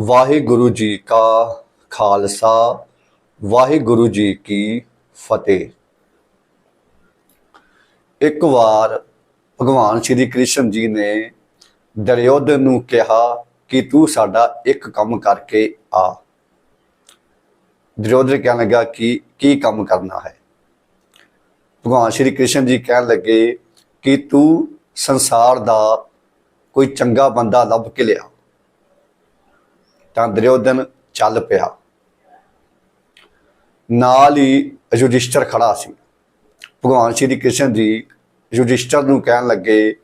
ਵਾਹਿਗੁਰੂ ਜੀ ਕਾ ਖਾਲਸਾ, ਵਾਹਿਗੁਰੂ ਜੀ ਕੀ ਫਤਿਹ। ਇੱਕ ਵਾਰ ਭਗਵਾਨ ਸ਼੍ਰੀ ਕ੍ਰਿਸ਼ਨ ਜੀ ਨੇ ਦੁਰਯੋਧਨ ਨੂੰ ਕਿਹਾ ਕਿ ਤੂੰ ਸਾਡਾ ਇੱਕ ਕੰਮ ਕਰਕੇ ਆ। ਦੁਰਯੋਧਨ ਕਹਿਣ ਲੱਗਾ ਕਿ ਕੀ ਕੰਮ ਕਰਨਾ ਹੈ? ਭਗਵਾਨ ਸ਼੍ਰੀ ਕ੍ਰਿਸ਼ਨ ਜੀ ਕਹਿਣ ਲੱਗੇ ਕਿ ਤੂੰ ਸੰਸਾਰ ਦਾ ਕੋਈ ਚੰਗਾ ਬੰਦਾ ਲੱਭ ਕੇ ਲਿਆ। ਤਾਂ ਦੁਰਯੋਧਨ ਚੱਲ ਪਿਆ। ਨਾਲ ਹੀ ਯੁਧਿਸ਼ਠਰ ਖੜਾ ਸੀ। ਭਗਵਾਨ ਸ਼੍ਰੀ ਕ੍ਰਿਸ਼ਨ ਜੀ ਯੁਧਿਸ਼ਠਰ ਨੂੰ ਕਹਿਣ ਲੱਗੇ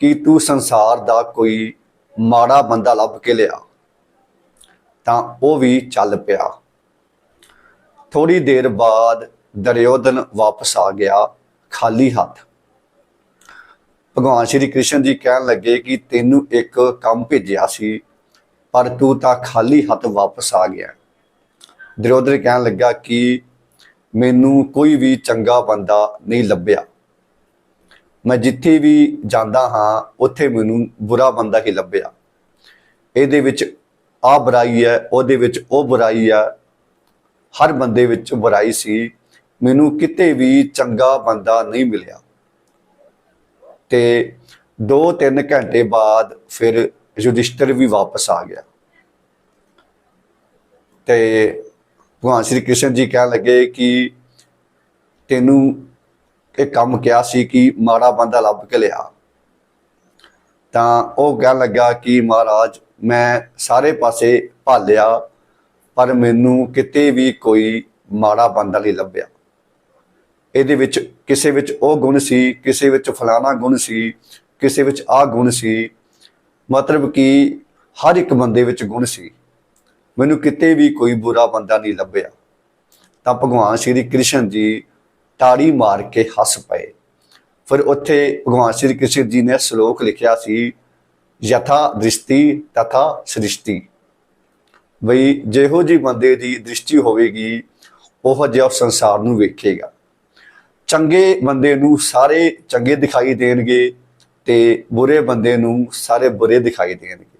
ਕਿ ਤੂੰ ਸੰਸਾਰ ਦਾ ਕੋਈ ਮਾੜਾ ਬੰਦਾ ਲੱਭ ਕੇ ਲਿਆ, ਤਾਂ ਉਹ ਵੀ ਚੱਲ ਪਿਆ। ਥੋੜੀ ਦੇਰ ਬਾਅਦ ਦੁਰਯੋਧਨ ਵਾਪਸ ਆ ਗਿਆ ਖਾਲੀ ਹੱਥ। ਭਗਵਾਨ ਸ਼੍ਰੀ ਕ੍ਰਿਸ਼ਨ ਜੀ ਕਹਿਣ ਲੱਗੇ ਕਿ ਤੈਨੂੰ ਇੱਕ ਕੰਮ ਭੇਜਿਆ ਸੀ। ਪਰ ਤੂੰ ਤਾਂ ਖਾਲੀ ਹੱਥ ਵਾਪਸ ਆ ਗਿਆ। ਦੁਰਯੋਧਨ ਕਹਿਣ ਲੱਗਾ ਕਿ ਮੈਨੂੰ ਕੋਈ ਵੀ ਚੰਗਾ ਬੰਦਾ ਨਹੀਂ ਲੱਭਿਆ। ਮੈਂ ਜਿੱਥੇ ਵੀ ਜਾਂਦਾ ਹਾਂ, ਉੱਥੇ ਮੈਨੂੰ ਬੁਰਾ ਬੰਦਾ ਹੀ ਲੱਭਿਆ। ਇਹਦੇ ਵਿੱਚ ਆ ਬੁਰਾਈ ਹੈ, ਉਹਦੇ ਵਿੱਚ ਉਹ ਬੁਰਾਈ ਹੈ। ਹਰ ਬੰਦੇ ਵਿੱਚ ਬੁਰਾਈ ਸੀ, ਮੈਨੂੰ ਕਿਤੇ ਵੀ ਚੰਗਾ ਬੰਦਾ ਨਹੀਂ ਮਿਲਿਆ। ਤੇ 2-3 ਘੰਟੇ ਬਾਅਦ ਫਿਰ ਯੁਧਿਸ਼ਠਰ ਵੀ ਵਾਪਸ ਆ ਗਿਆ। ਤੇ ਭਗਵਾਨ ਸ਼੍ਰੀ ਕ੍ਰਿਸ਼ਨ ਜੀ ਕਹਿਣ ਲੱਗੇ ਕਿ ਤੈਨੂੰ ਇਹ ਕੰਮ ਕਿਹਾ ਸੀ ਕਿ ਮਾੜਾ ਬੰਦਾ ਲੱਭ ਕੇ ਲਿਆ। ਤਾਂ ਉਹ ਕਹਿਣ ਲੱਗਾ ਕਿ ਮਹਾਰਾਜ, ਮੈਂ ਸਾਰੇ ਪਾਸੇ ਭਾਲਿਆ, ਪਰ ਮੈਨੂੰ ਕਿਤੇ ਵੀ ਕੋਈ ਮਾੜਾ ਬੰਦਾ ਨਹੀਂ ਲੱਭਿਆ। ਇਹਦੇ ਵਿੱਚ ਕਿਸੇ ਵਿੱਚ ਉਹ ਗੁਣ ਸੀ, ਕਿਸੇ ਵਿੱਚ ਫਲਾਣਾ ਗੁਣ ਸੀ, ਕਿਸੇ ਵਿੱਚ ਆਹ ਗੁਣ ਸੀ। ਮਤਲਬ ਕਿ ਹਰ ਇੱਕ ਬੰਦੇ ਵਿੱਚ ਗੁਣ ਸੀ। ਮੈਨੂੰ ਕਿਤੇ ਵੀ ਕੋਈ ਬੁਰਾ ਬੰਦਾ ਨਹੀਂ ਲੱਭਿਆ। ਤਾਂ ਭਗਵਾਨ ਸ਼੍ਰੀ ਕ੍ਰਿਸ਼ਨ ਜੀ ਤਾੜੀ ਮਾਰ ਕੇ ਹੱਸ ਪਏ। ਫਿਰ ਉੱਥੇ ਭਗਵਾਨ ਸ਼੍ਰੀ ਕ੍ਰਿਸ਼ਨ ਜੀ ਨੇ ਸ਼ਲੋਕ ਲਿਖਿਆ ਸੀ, ਯਥਾ ਦ੍ਰਿਸ਼ਟੀ ਤਥਾ ਸ੍ਰਿਸ਼ਟੀ। ਬਈ ਜਿਹੋ ਜੀ ਬੰਦੇ ਦੀ ਦ੍ਰਿਸ਼ਟੀ ਹੋਵੇਗੀ, ਉਹ ਜਿਹਾ ਸੰਸਾਰ ਨੂੰ ਵੇਖੇਗਾ। ਚੰਗੇ ਬੰਦੇ ਨੂੰ ਸਾਰੇ ਚੰਗੇ ਦਿਖਾਈ ਦੇਣਗੇ ਤੇ ਬੁਰੇ ਬੰਦੇ ਨੂੰ ਸਾਰੇ ਬੁਰੇ ਦਿਖਾਈ ਦੇਣਗੇ।